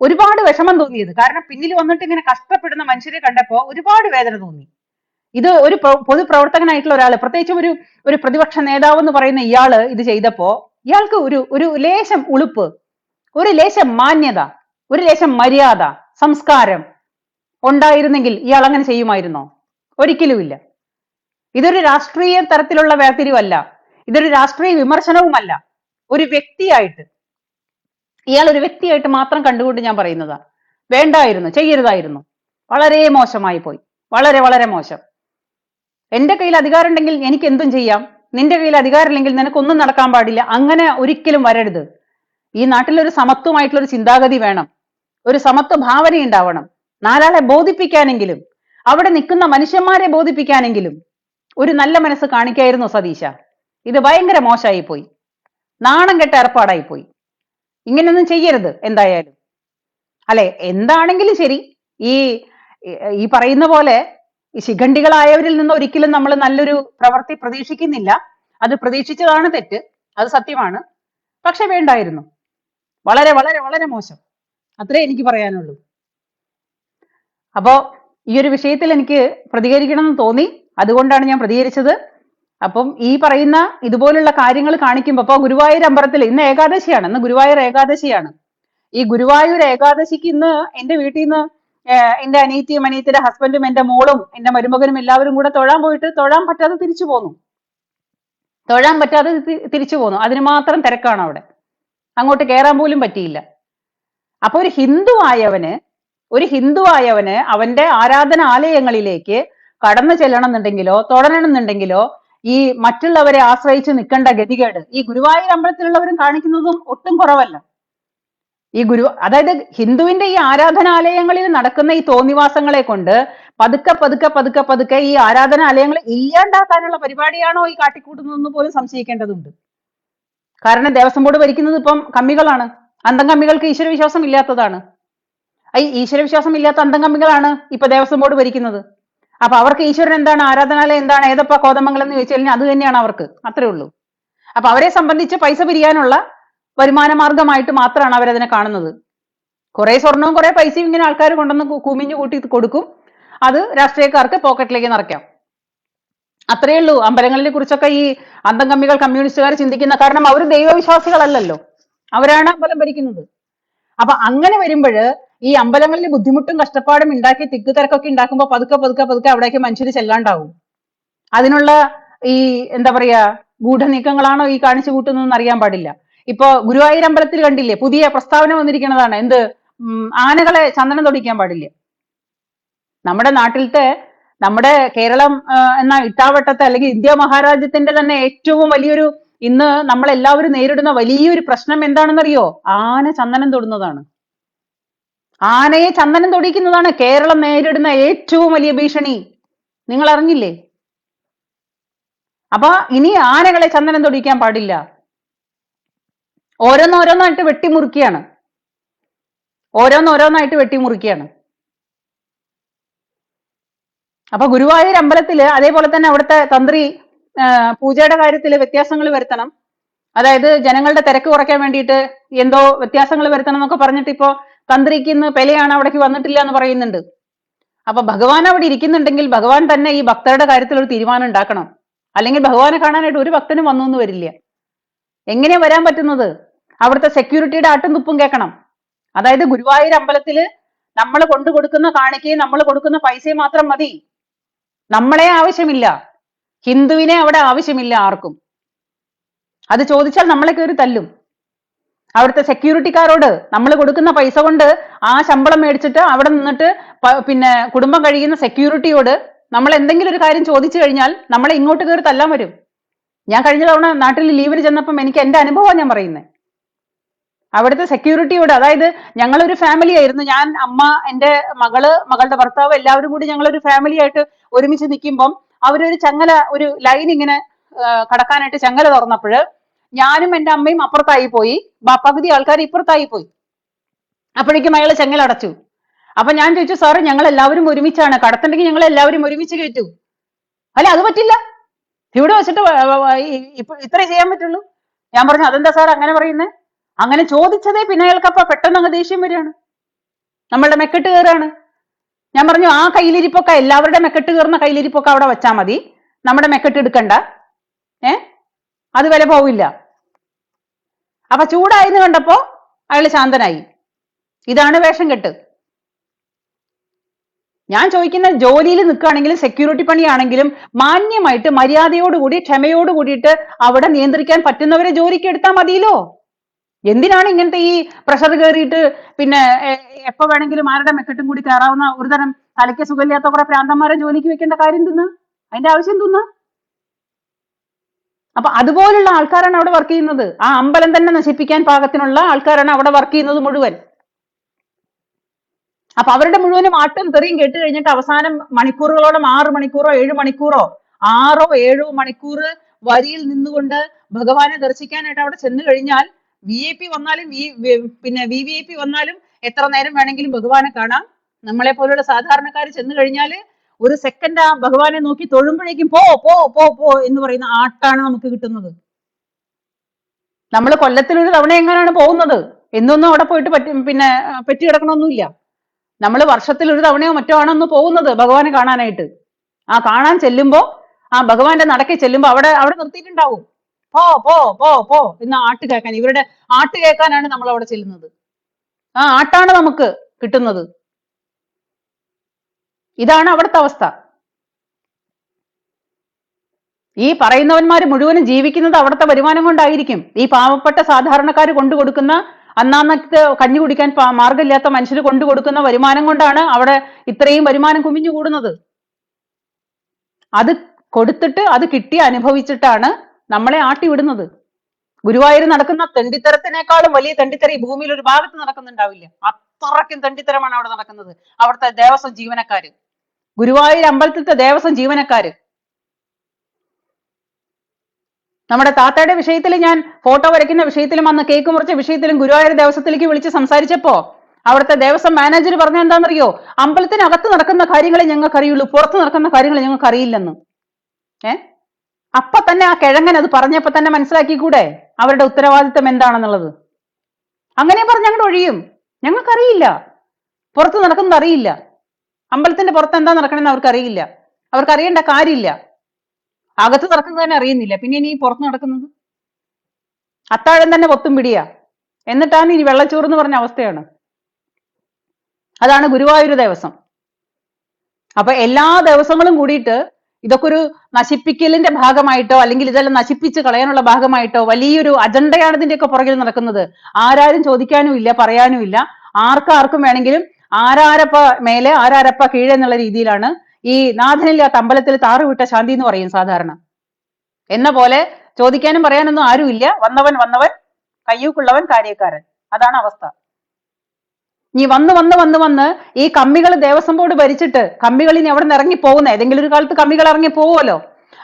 ഒരുപാട് വിഷമം തോന്നിയത്. കാരണം പിന്നിൽ വന്നിട്ട് ഇങ്ങനെ കഷ്ടപ്പെടുന്ന മനുഷ്യരെ കണ്ടപ്പോൾ ഒരുപാട് വേദന തോന്നി. ഇത് ഒരു പ്ര- പൊതുപ്രവർത്തകനായിട്ടുള്ള ഒരാൾ പ്രത്യേകിച്ചും ഒരു ഒരു പ്രതിപക്ഷ നേതാവ് എന്ന് പറയുന്ന ഇയാൾ ഇത് ചെയ്തപ്പോ ഇയാൾക്ക് ഒരു ഒരു ലേശം ഉളുപ്പ് ഒരു ലേശം മാന്യത ഒരു ലേശം മര്യാദ സംസ്കാരം ഉണ്ടായിരുന്നെങ്കിൽ ഇയാൾ അങ്ങനെ ചെയ്യുമായിരുന്നോ? ഒരിക്കലുമില്ല. ഇതൊരു രാഷ്ട്രീയ തരത്തിലുള്ള വേർതിരിവല്ല. ഇതൊരു രാഷ്ട്രീയ വിമർശനവുമല്ല. ഒരു വ്യക്തിയായിട്ട് ഇയാൾ ഒരു വ്യക്തിയായിട്ട് മാത്രം കണ്ടുകൊണ്ട് ഞാൻ പറയുന്നതാ. വേണ്ടായിരുന്നു ചെയ്യരുതായിരുന്നു. വളരെ മോശമായി പോയി. വളരെ വളരെ മോശം. എന്റെ കയ്യിൽ അധികാരം ഉണ്ടെങ്കിൽ എനിക്ക് എന്തും ചെയ്യാം. നിന്റെ കയ്യിൽ അധികാരമില്ലെങ്കിൽ നിനക്കൊന്നും നടക്കാൻ പാടില്ല. അങ്ങനെ ഒരിക്കലും വരരുത്. ഈ നാട്ടിൽ ഒരു സമത്വമായിട്ടുള്ള ഒരു ചിന്താഗതി വേണം. ഒരു സമത്വ ഭാവന ഉണ്ടാവണം. നാലാളെ ബോധിപ്പിക്കാനെങ്കിലും അവിടെ നിൽക്കുന്ന മനുഷ്യന്മാരെ ബോധിപ്പിക്കാനെങ്കിലും ഒരു നല്ല മനസ്സ് കാണിക്കായിരുന്നു സതീശ. ഇത് ഭയങ്കര മോശമായി പോയി നാണം കെട്ട ഏർപ്പാടായി പോയി ഇങ്ങനെയൊന്നും ചെയ്യരുത് എന്തായാലും. അല്ലെ എന്താണെങ്കിലും ശരി. ഈ ഈ പറയുന്ന പോലെ ഈ ശിഖണ്ഡികളായവരിൽ നിന്ന് ഒരിക്കലും നമ്മൾ നല്ലൊരു പ്രവൃത്തി പ്രതീക്ഷിക്കുന്നില്ല. അത് പ്രതീക്ഷിച്ചതാണ് തെറ്റ്. അത് സത്യമാണ്. പക്ഷെ വേണ്ടായിരുന്നു. വളരെ വളരെ വളരെ മോശം. അത്രേ എനിക്ക് പറയാനുള്ളൂ. അപ്പോ ഈ ഒരു വിഷയത്തിൽ എനിക്ക് പ്രതികരിക്കണം എന്ന് തോന്നി. അതുകൊണ്ടാണ് ഞാൻ പ്രതികരിച്ചത്. അപ്പം ഈ പറയുന്ന ഇതുപോലുള്ള കാര്യങ്ങൾ കാണിക്കുമ്പോൾ അപ്പോൾ ഗുരുവായൂർ അമ്പലത്തിൽ ഇന്ന് ഏകാദശിയാണ്. ഇന്ന് ഗുരുവായൂർ ഏകാദശിയാണ്. ഈ ഗുരുവായൂർ ഏകാദശിക്ക് ഇന്ന് എന്റെ വീട്ടിൽ നിന്ന് എന്റെ അനിയത്തിയും അനിയത്തിയുടെ ഹസ്ബൻഡും എന്റെ മോളും എന്റെ മരുമകനും എല്ലാവരും കൂടെ തൊഴാൻ പോയിട്ട് തൊഴാൻ പറ്റാതെ തിരിച്ചു പോന്നു. തൊഴാൻ പറ്റാതെ തിരിച്ചു പോന്നു. അതിന് മാത്രം തിരക്കാണ് അവിടെ. അങ്ങോട്ട് കയറാൻ പോലും പറ്റിയില്ല. അപ്പൊ ഒരു ഹിന്ദു ആയവന് ഒരു ഹിന്ദു ആയവന് അവന്റെ ആരാധനാലയങ്ങളിലേക്ക് കടന്നു ചെല്ലണം എന്നുണ്ടെങ്കിലോ തൊഴണം എന്നുണ്ടെങ്കിലോ ഈ മറ്റുള്ളവരെ ആശ്രയിച്ച് നിൽക്കേണ്ട ഗതികേട് ഈ ഗുരുവായൂർ അമ്പലത്തിലുള്ളവരും കാണിക്കുന്നതും ഒട്ടും കുറവല്ല. ഈ ഗുരു അതായത് ഹിന്ദുവിന്റെ ഈ ആരാധനാലയങ്ങളിൽ നടക്കുന്ന ഈ തോന്നിവാസങ്ങളെ കൊണ്ട് പതുക്കെ പതുക്കെ പതുക്കെ പതുക്കെ ഈ ആരാധനാലയങ്ങൾ ഇല്ലാണ്ടാക്കാനുള്ള പരിപാടിയാണോ ഈ കാട്ടിക്കൂട്ടുന്നതെന്ന് പോലും സംശയിക്കേണ്ടതുണ്ട്. കാരണം ദേവസ്വം ബോർഡ് ഭരിക്കുന്നത് ഇപ്പം കമ്മികളാണ്. അന്തം കമ്മികൾക്ക് ഈശ്വരവിശ്വാസം ഇല്ലാത്തതാണ്. ഈ ഈശ്വരവിശ്വാസം ഇല്ലാത്ത അന്തം കമ്മികളാണ് ഇപ്പൊ ദേവസ്വം ബോർഡ് ഭരിക്കുന്നത്. അപ്പൊ അവർക്ക് ഈശ്വരൻ എന്താണ് ആരാധനാലയം എന്താണ് ഏതപ്പ കോതമംഗലം എന്ന് ചോദിച്ചു കഴിഞ്ഞാൽ അത് തന്നെയാണ് അവർക്ക്. അത്രേ ഉള്ളൂ. അപ്പൊ അവരെ സംബന്ധിച്ച് പൈസ പിരിയാനുള്ള വരുമാന മാർഗമായിട്ട് മാത്രമാണ് അവരതിനെ കാണുന്നത്. കുറെ സ്വർണവും കുറെ പൈസയും ഇങ്ങനെ ആൾക്കാർ കൊണ്ടുവന്ന് കുമിഞ്ഞു കൂട്ടി കൊടുക്കും. അത് രാഷ്ട്രീയക്കാർക്ക് പോക്കറ്റിലേക്ക് നിറയ്ക്കാം. അത്രയേ ഉള്ളൂ. അമ്പലങ്ങളെ കുറിച്ചൊക്കെ ഈ അന്തം കമ്മികൾ കമ്മ്യൂണിസ്റ്റുകാർ ചിന്തിക്കുന്ന കാരണം അവർ ദൈവവിശ്വാസികളല്ലല്ലോ. അവരാണ് അമ്പലം ഭരിക്കുന്നത്. അപ്പൊ അങ്ങനെ വരുമ്പോൾ ഈ അമ്പലങ്ങളിൽ ബുദ്ധിമുട്ടും കഷ്ടപ്പാടും ഉണ്ടാക്കി തിക്ക് തിരക്കൊക്കെ ഉണ്ടാക്കുമ്പോൾ പതുക്കെ പതുക്കെ പതുക്കെ അവിടേക്ക് മനുഷ്യർ ചെല്ലാണ്ടാവും. അതിനുള്ള ഈ എന്താ പറയാ ഗൂഢനീക്കങ്ങളാണോ ഈ കാണിച്ചു കൂട്ടുന്നതെന്ന് അറിയാൻ പാടില്ല. ഇപ്പൊ ഗുരുവായൂർ അമ്പലത്തിൽ കണ്ടില്ലേ? പുതിയ പ്രസ്താവന വന്നിരിക്കുന്നതാണ്. എന്ത്? ആനകളെ ചന്ദനം തൊടിക്കാൻ പാടില്ല? നമ്മുടെ നാട്ടിലത്തെ നമ്മുടെ കേരളം എന്ന ഇട്ടാവട്ടത്തെ അല്ലെങ്കിൽ ഇന്ത്യ മഹാരാജ്യത്തിന്റെ തന്നെ ഏറ്റവും വലിയൊരു ഇന്ന് നമ്മളെല്ലാവരും നേരിടുന്ന വലിയൊരു പ്രശ്നം എന്താണെന്നറിയോ? ആന ചന്ദനം തൊടുന്നതാണ്. ആനയെ ചന്ദനം തൊടിക്കുന്നതാണ് കേരളം നേരിടുന്ന ഏറ്റവും വലിയ ഭീഷണി. നിങ്ങൾ അറിഞ്ഞില്ലേ അപ്പൊ ഇനി ആനകളെ ചന്ദനം തൊടിക്കാൻ പാടില്ല. ഓരോന്നോരോന്നായിട്ട് വെട്ടിമുറിക്കുകയാണ് ഓരോന്നോരോന്നായിട്ട് വെട്ടിമുറിക്കുകയാണ് അപ്പൊ ഗുരുവായൂർ അമ്പലത്തിൽ അതേപോലെ തന്നെ അവിടുത്തെ തന്ത്രി പൂജയുടെ കാര്യത്തിൽ വ്യത്യാസങ്ങൾ വരുത്തണം. അതായത് ജനങ്ങളുടെ തിരക്ക് കുറയ്ക്കാൻ വേണ്ടിയിട്ട് എന്തോ വ്യത്യാസങ്ങൾ വരുത്തണം എന്നൊക്കെ പറഞ്ഞിട്ട് ഇപ്പോ തന്ത്രിക്ക് ഇന്ന് പെലയാണ് അവിടേക്ക് വന്നിട്ടില്ല എന്ന് പറയുന്നുണ്ട്. അപ്പൊ ഭഗവാൻ അവിടെ ഇരിക്കുന്നുണ്ടെങ്കിൽ ഭഗവാൻ തന്നെ ഈ ഭക്തരുടെ കാര്യത്തിൽ ഒരു തീരുമാനം ഉണ്ടാക്കണം. അല്ലെങ്കിൽ ഭഗവാനെ കാണാനായിട്ട് ഒരു ഭക്തനും വന്നു എന്ന് വരില്ല. എങ്ങനെയാ വരാൻ പറ്റുന്നത്? അവിടുത്തെ സെക്യൂരിറ്റിയുടെ ആട്ടും തുപ്പും കേൾക്കണം. അതായത് ഗുരുവായൂർ അമ്പലത്തിൽ നമ്മൾ കൊണ്ടു കൊടുക്കുന്ന കാണിക്കയും നമ്മൾ കൊടുക്കുന്ന പൈസയും മാത്രം മതി. നമ്മളെ ആവശ്യമില്ല. ഹിന്ദുവിനെ അവിടെ ആവശ്യമില്ല ആർക്കും. അത് ചോദിച്ചാൽ നമ്മളെ കയറി തല്ലും. അവിടുത്തെ സെക്യൂരിറ്റിക്കാരോട് നമ്മൾ കൊടുക്കുന്ന പൈസ കൊണ്ട് ആ ശമ്പളം മേടിച്ചിട്ട് അവിടെ നിന്നിട്ട് പിന്നെ കുടുംബം കഴിയുന്ന സെക്യൂരിറ്റിയോട് നമ്മൾ എന്തെങ്കിലും ഒരു കാര്യം ചോദിച്ചു കഴിഞ്ഞാൽ നമ്മളെ ഇങ്ങോട്ട് കയറി തല്ലാൻ വരും. ഞാൻ കഴിഞ്ഞ തവണ നാട്ടിൽ ലീവിന് ചെന്നപ്പം എനിക്ക് എന്റെ അനുഭവമാണ് ഞാൻ പറയുന്നത്. അവിടുത്തെ സെക്യൂരിറ്റിയോട് അതായത് ഞങ്ങളൊരു ഫാമിലി ആയിരുന്നു. ഞാൻ അമ്മ എന്റെ മകൾ മകളുടെ ഭർത്താവ് എല്ലാവരും കൂടി ഞങ്ങളൊരു ഫാമിലി ആയിട്ട് ഒരുമിച്ച് നിൽക്കുമ്പം അവരൊരു ചങ്ങല ഒരു ലൈൻ ഇങ്ങനെ കടക്കാനായിട്ട് ചങ്ങല തുറന്നപ്പോൾ ഞാനും എന്റെ അമ്മയും അപ്പുറത്തായി പോയി. പകുതി ആൾക്കാർ ഇപ്പുറത്തായി പോയി. അപ്പോഴേക്കും അയാൾ ചങ്ങല അടച്ചു. അപ്പൊ ഞാൻ ചോദിച്ചു സാറ് ഞങ്ങൾ എല്ലാവരും ഒരുമിച്ചാണ്. കടത്തുണ്ടെങ്കിൽ ഞങ്ങൾ എല്ലാവരും ഒരുമിച്ച് കയറ്റു. അല്ല അത് പറ്റില്ല. ഇവിടെ വെച്ചിട്ട് ഇത്രേ ചെയ്യാൻ പറ്റുള്ളൂ. ഞാൻ പറഞ്ഞു അതെന്താ സാർ അങ്ങനെ പറയുന്നേ? അങ്ങനെ ചോദിച്ചതേ പിന്നെ അയാൾക്കപ്പ പെട്ടെന്ന് അങ്ങ് ദേഷ്യം വരികയാണ്. നമ്മളുടെ മെക്കെട്ട് കയറാണ് ഞാൻ പറഞ്ഞു ആ കയ്യിലിരിപ്പൊക്കെ എല്ലാവരുടെ മെക്കെട്ട് കയറുന്ന കയ്യിലിരിപ്പൊക്കെ അവിടെ വെച്ചാൽ മതി. നമ്മുടെ മെക്കെട്ട് എടുക്കണ്ട. ഏ? അത് വില പോവില്ല. അപ്പൊ ചൂടായിരുന്നു കണ്ടപ്പോ അയാൾ ശാന്തനായി. ഇതാണ് വേഷം കെട്ട്. ഞാൻ ചോദിക്കുന്ന ജോലിയിൽ നിൽക്കുകയാണെങ്കിലും സെക്യൂരിറ്റി പണിയാണെങ്കിലും മാന്യമായിട്ട് മര്യാദയോടുകൂടി ക്ഷമയോട് കൂടിയിട്ട് അവിടെ നിയന്ത്രിക്കാൻ പറ്റുന്നവരെ ജോലിക്ക് എടുത്താൽ മതിയല്ലോ. എന്തിനാണ് ഇങ്ങനത്തെ ഈ പ്രഷർ കയറിയിട്ട് പിന്നെ എപ്പൊ വേണമെങ്കിലും ആരുടെ മെക്കെട്ടും കൂടി കയറാവുന്ന ഒരു തരം തലയ്ക്ക് സുഖമില്ലാത്ത കുറെ പ്രാന്തന്മാരെ ജോലിക്ക് വെക്കേണ്ട കാര്യം തിന്ന്? അതിന്റെ ആവശ്യം തിന്ന്? അപ്പൊ അതുപോലുള്ള ആൾക്കാരാണ് അവിടെ വർക്ക് ചെയ്യുന്നത്. ആ അമ്പലം തന്നെ നശിപ്പിക്കാൻ പാകത്തിനുള്ള ആൾക്കാരാണ് അവിടെ വർക്ക് ചെയ്യുന്നത് മുഴുവൻ. അപ്പൊ അവരുടെ മുഴുവനും ആട്ടും തെറിയും കേട്ട് കഴിഞ്ഞിട്ട് അവസാനം മണിക്കൂറുകളോളം ആറ് മണിക്കൂറോ ഏഴ് മണിക്കൂറോ ആറോ ഏഴോ മണിക്കൂർ വരിയിൽ നിന്നുകൊണ്ട് ഭഗവാനെ ദർശിക്കാനായിട്ട് അവിടെ ചെന്ന് കഴിഞ്ഞാൽ വി ഐ പി വന്നാലും വി പിന്നെ വി വി ഐ പി വന്നാലും എത്ര നേരം വേണമെങ്കിലും ഭഗവാനെ കാണാം. നമ്മളെ പോലുള്ള സാധാരണക്കാർ ചെന്ന് കഴിഞ്ഞാൽ ഒരു സെക്കൻഡ് ആ ഭഗവാനെ നോക്കി തൊഴുമ്പോഴേക്കും പോ പോ പോ പോ എന്ന് പറയുന്ന ആട്ടാണ് നമുക്ക് കിട്ടുന്നത്. നമ്മൾ കൊല്ലത്തിൽ ഒരു തവണ എങ്ങനെയാണ് പോകുന്നത്? എന്നൊന്നും അവിടെ പോയിട്ട് പറ്റി പിന്നെ പറ്റി കിടക്കണമൊന്നുമില്ല. നമ്മൾ വർഷത്തിൽ ഒരു തവണയോ മറ്റോ ആണ് ഒന്ന് പോകുന്നത് ഭഗവാനെ കാണാനായിട്ട്. ആ കാണാൻ ചെല്ലുമ്പോൾ ആ ഭഗവാന്റെ നടക്കി ചെല്ലുമ്പോൾ അവിടെ അവിടെ നിർത്തിയിട്ടുണ്ടാവും. പോ പോ പോ പോ എന്ന് ആട്ട് കേൾക്കാൻ. ഇവരുടെ ആട്ട് കേൾക്കാനാണ് നമ്മൾ അവിടെ ചെല്ലുന്നത്. ആ ആട്ടാണ് നമുക്ക് കിട്ടുന്നത്. ഇതാണ് അവിടുത്തെ അവസ്ഥ. ഈ പറയുന്നവന്മാർ മുഴുവനും ജീവിക്കുന്നത് അവിടുത്തെ വരുമാനം കൊണ്ടായിരിക്കും. ഈ പാവപ്പെട്ട സാധാരണക്കാർ കൊണ്ടു കൊടുക്കുന്ന അന്നാന്നത്തെ കഞ്ഞി കുടിക്കാൻ മാർഗമില്ലാത്ത മനുഷ്യർ കൊണ്ടു കൊടുക്കുന്ന വരുമാനം കൊണ്ടാണ് അവിടെ ഇത്രയും വരുമാനം കുമിഞ്ഞു കൂടുന്നത്. അത് കൊടുത്തിട്ട് അത് കിട്ടി അനുഭവിച്ചിട്ടാണ് നമ്മളെ ആട്ടി വിടുന്നത്. ഗുരുവായൂർ നടക്കുന്ന തെണ്ടിത്തരത്തിനേക്കാളും വലിയ തെണ്ടിത്തര ഈ ഭൂമിയിൽ ഒരു ഭാഗത്ത് നടക്കുന്നുണ്ടാവില്ല. അത്രയ്ക്കും തെണ്ടിത്തരമാണ് അവിടെ നടക്കുന്നത്. അവിടുത്തെ ദേവസ്വം ജീവനക്കാര്. ഗുരുവായൂർ അമ്പലത്തിലത്തെ ദേവസ്വം ജീവനക്കാര്. നമ്മുടെ താത്തയുടെ വിഷയത്തിൽ ഞാൻ ഫോട്ടോ വരയ്ക്കുന്ന വിഷയത്തിലും അന്ന് കേക്ക് മുറിച്ച വിഷയത്തിലും ഗുരുവായൂർ ദേവസ്വത്തിലേക്ക് വിളിച്ച് സംസാരിച്ചപ്പോ അവിടുത്തെ ദേവസ്വം മാനേജർ പറഞ്ഞ എന്താണെന്നറിയോ? അമ്പലത്തിനകത്ത് നടക്കുന്ന കാര്യങ്ങളെ ഞങ്ങൾക്ക് അറിയുള്ളൂ പുറത്ത് നടക്കുന്ന കാര്യങ്ങളെ ഞങ്ങൾക്ക് അറിയില്ലെന്ന് ഏ? അപ്പൊ തന്നെ ആ കിഴങ്ങൻ അത് പറഞ്ഞപ്പോ തന്നെ മനസ്സിലാക്കിക്കൂടെ? അവരുടെ ഉത്തരവാദിത്തം എന്താണെന്നുള്ളത്. അങ്ങനെ പറഞ്ഞ് അങ്ങോട്ട് ഒഴിയും. ഞങ്ങൾക്കറിയില്ല. പുറത്ത് നടക്കുന്നത് അറിയില്ല. അമ്പലത്തിന്റെ പുറത്ത് എന്താ നടക്കണമെന്ന് അവർക്കറിയില്ല. അവർക്ക് അറിയേണ്ട കാര്യമില്ല. അകത്ത് നടക്കുന്നത് തന്നെ അറിയുന്നില്ല. പിന്നെ ഇനി പുറത്ത് നടക്കുന്നത്? അത്താഴം തന്നെ പൊത്തും പിടിയാ. എന്നിട്ടാണ് ഇനി വെള്ളച്ചോറ് എന്ന് പറഞ്ഞ അവസ്ഥയാണ്. അതാണ് ഗുരുവായൂർ ദേവസ്വം. അപ്പൊ എല്ലാ ദിവസങ്ങളും കൂടിയിട്ട് ഇതൊക്കെ ഒരു നശിപ്പിക്കലിന്റെ ഭാഗമായിട്ടോ അല്ലെങ്കിൽ ഇതെല്ലാം നശിപ്പിച്ച് കളയാനുള്ള ഭാഗമായിട്ടോ വലിയൊരു അജണ്ടയാണ് ഇതിന്റെയൊക്കെ പുറകിൽ നടക്കുന്നത്. ആരാരും ചോദിക്കാനും ഇല്ല പറയാനും ഇല്ല. ആർക്കാർക്കും വേണമെങ്കിലും ആരാരപ്പ മേലെ ആരാരപ്പ കീഴെ എന്നുള്ള രീതിയിലാണ് ഈ നാഥനില്ലാത്ത അമ്പലത്തിൽ താറുവിട്ട ശാന്തി എന്ന് പറയും സാധാരണ. എന്ന പോലെ ചോദിക്കാനും പറയാനൊന്നും ആരുമില്ല. വന്നവൻ വന്നവൻ കയ്യൂക്കുള്ളവൻ കാര്യക്കാരൻ. അതാണ് അവസ്ഥ. നീ വന്ന് വന്ന് വന്ന് വന്ന് ഈ കമ്മികൾ ദേവസ്വം ബോർഡ് ഭരിച്ചിട്ട് കമ്മികൾ ഇനി അവിടെ നിന്ന് ഇറങ്ങി പോകുന്ന? ഏതെങ്കിലും ഒരു കാലത്ത് കമ്മികൾ ഇറങ്ങി പോവുമല്ലോ.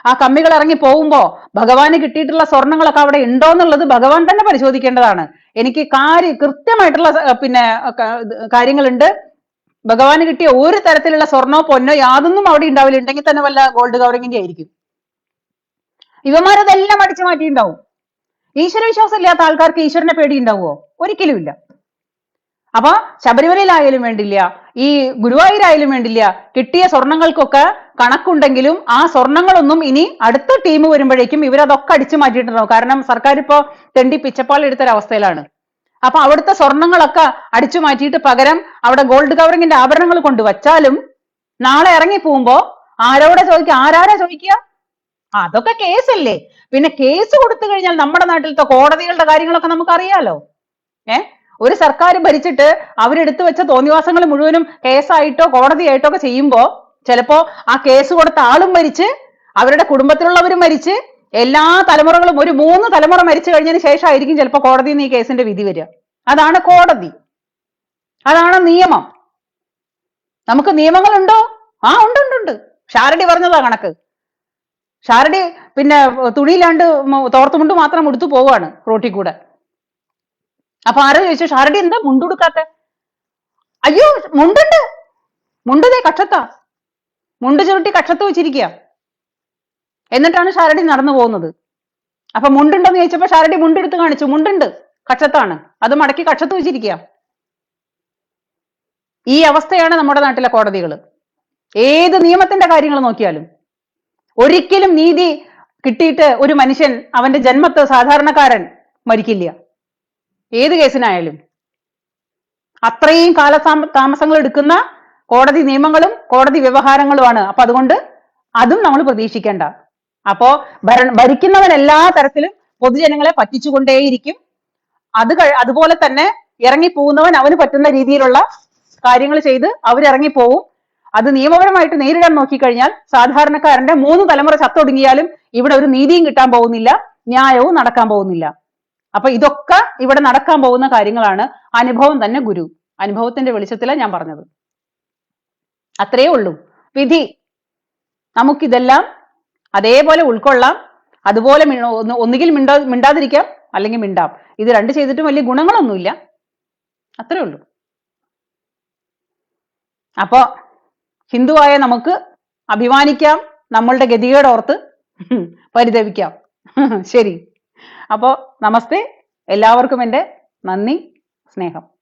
ആ കമ്മികൾ ഇറങ്ങി പോകുമ്പോ ഭഗവാന് കിട്ടിയിട്ടുള്ള സ്വർണങ്ങളൊക്കെ അവിടെ ഉണ്ടോ എന്നുള്ളത് ഭഗവാൻ തന്നെ പരിശോധിക്കേണ്ടതാണ്. എനിക്ക് കാര്യ കൃത്യമായിട്ടുള്ള പിന്നെ കാര്യങ്ങളുണ്ട്. ഭഗവാന് കിട്ടിയ ഒരു തരത്തിലുള്ള സ്വർണോ പൊന്നോ യാതൊന്നും അവിടെ ഉണ്ടാവില്ല. ഉണ്ടെങ്കിൽ തന്നെ വല്ല ഗോൾഡ് കവറിങ്ങിന്റെ ആയിരിക്കും. ഇവന്മാരതെല്ലാം അടിച്ചു മാറ്റിയിട്ടുണ്ടാവും. ഈശ്വര വിശ്വാസം ഇല്ലാത്ത ആൾക്കാർക്ക് ഈശ്വരനെ പേടി ഉണ്ടാവുമോ? ഒരിക്കലും ഇല്ല അപ്പൊ ശബരിമലയിലായാലും വേണ്ടില്ല ഈ ഗുരുവായൂരായാലും വേണ്ടില്ല കിട്ടിയ സ്വർണങ്ങൾക്കൊക്കെ കണക്കുണ്ടെങ്കിലും ആ സ്വർണങ്ങളൊന്നും ഇനി അടുത്ത ടീം വരുമ്പോഴേക്കും ഇവരതൊക്കെ അടിച്ചു മാറ്റിയിട്ടുണ്ടാവും. കാരണം സർക്കാർ ഇപ്പോ തെണ്ടി പിച്ചപ്പാൽ എടുത്തൊരവസ്ഥയിലാണ് അപ്പൊ അവിടുത്തെ സ്വർണങ്ങളൊക്കെ അടിച്ചു മാറ്റിയിട്ട് പകരം അവിടെ ഗോൾഡ് കവറിങ്ങിന്റെ ആഭരണങ്ങൾ കൊണ്ടുവച്ചാലും നാളെ ഇറങ്ങി പോകുമ്പോ ആരോടെ ചോദിക്കുക ആരാരാ ചോദിക്കുക അതൊക്കെ കേസല്ലേ. പിന്നെ കേസ് കൊടുത്തു കഴിഞ്ഞാൽ നമ്മുടെ നാട്ടിലത്തെ കോടതികളുടെ കാര്യങ്ങളൊക്കെ നമുക്ക് അറിയാലോ ഏ? ഒരു സർക്കാർ ഭരിച്ചിട്ട് അവരെടുത്തു വെച്ച തോന്നിവാസങ്ങൾ മുഴുവനും കേസായിട്ടോ കോടതിയായിട്ടോ ഒക്കെ ചെയ്യുമ്പോൾ ചിലപ്പോ ആ കേസ് കൊടുത്ത ആളും മരിച്ച് അവരുടെ കുടുംബത്തിലുള്ളവരും മരിച്ച് എല്ലാ തലമുറകളും ഒരു മൂന്ന് തലമുറ മരിച്ചു കഴിഞ്ഞതിന് ശേഷമായിരിക്കും ചിലപ്പോ കോടതിയിൽ നിന്ന് ഈ കേസിന്റെ വിധി വരിക. അതാണ് കോടതി. അതാണ് നിയമം. നമുക്ക് നിയമങ്ങളുണ്ടോ? ആ ഉണ്ട് ഉണ്ട് ഉണ്ട്. ഷാരടി പറഞ്ഞതാ കണക്ക്. ഷാരടി പിന്നെ തുണിയിലാണ്ട് തോർത്തുമുണ്ട് മാത്രം എടുത്തു പോവാണ് റോട്ടിൽ കൂടെ. അപ്പൊ ആരോ ചോദിച്ചു ഷാരടി എന്താ മുണ്ടുടുക്കാത്ത അയ്യോ മുണ്ടുണ്ട്. മുണ്ടതേ കക്ഷത്താ. മുണ്ട് ചുരുട്ടി കക്ഷത്ത് വെച്ചിരിക്കുക എന്നിട്ടാണ് ഷാരടി നടന്നു പോകുന്നത്. അപ്പൊ മുണ്ടുണ്ടെന്ന് ചോദിച്ചപ്പോ ഷാരടി മുണ്ടെടുത്ത് കാണിച്ചു. മുണ്ടുണ്ട് കക്ഷത്താണ്. അത് മടക്കി കക്ഷത്ത് വെച്ചിരിക്കുക ഈ അവസ്ഥയാണ് നമ്മുടെ നാട്ടിലെ കോടതികൾ ഏത് നിയമത്തിന്റെ കാര്യങ്ങൾ നോക്കിയാലും ഒരിക്കലും നീതി കിട്ടിയിട്ട് ഒരു മനുഷ്യൻ അവന്റെ ജന്മത്ത് സാധാരണക്കാരൻ മരിക്കില്ല. ഏത് കേസിനായാലും. അത്രയും കാലതാമ താമസങ്ങൾ എടുക്കുന്ന കോടതി നിയമങ്ങളും കോടതി വ്യവഹാരങ്ങളുമാണ്. അപ്പൊ അതുകൊണ്ട് അതും നമ്മൾ പ്രതീക്ഷിക്കേണ്ട. അപ്പോ ഭര ഭരിക്കുന്നവൻ എല്ലാ തരത്തിലും പൊതുജനങ്ങളെ പറ്റിച്ചുകൊണ്ടേയിരിക്കും. അത് അതുപോലെ തന്നെ ഇറങ്ങി പോകുന്നവൻ അവന് പറ്റുന്ന രീതിയിലുള്ള കാര്യങ്ങൾ ചെയ്ത് അവരിറങ്ങി പോവും അത് നിയമപരമായിട്ട് നേരിടാൻ നോക്കിക്കഴിഞ്ഞാൽ സാധാരണക്കാരന്റെ മൂന്ന് തലമുറ ചത്തൊടുങ്ങിയാലും ഇവിടെ ഒരു നീതിയും കിട്ടാൻ പോകുന്നില്ല ന്യായവും നടക്കാൻ പോകുന്നില്ല. അപ്പൊ ഇതൊക്കെ ഇവിടെ നടക്കാൻ പോകുന്ന കാര്യങ്ങളാണ് അനുഭവം തന്നെ ഗുരു. അനുഭവത്തിന്റെ വെളിച്ചത്തിലാണ് ഞാൻ പറഞ്ഞത്. അത്രയേ ഉള്ളൂ. വിധി. നമുക്കിതെല്ലാം അതേപോലെ ഉൾക്കൊള്ളാം. അതുപോലെ ഒന്നുകിൽ മിണ്ടാ മിണ്ടാതിരിക്കാം അല്ലെങ്കിൽ മിണ്ടാം. ഇത് രണ്ട് ചെയ്തിട്ടും വലിയ ഗുണങ്ങളൊന്നുമില്ല. അത്രേ ഉള്ളൂ. അപ്പോ ഹിന്ദുവായ നമുക്ക് അഭിമാനിക്കാം നമ്മളുടെ ഗതികേടോർത്ത് പരിതപിക്കാം. ശരി. അപ്പോ നമസ്തേ. എല്ലാവർക്കും എന്റെ നന്ദി സ്നേഹം.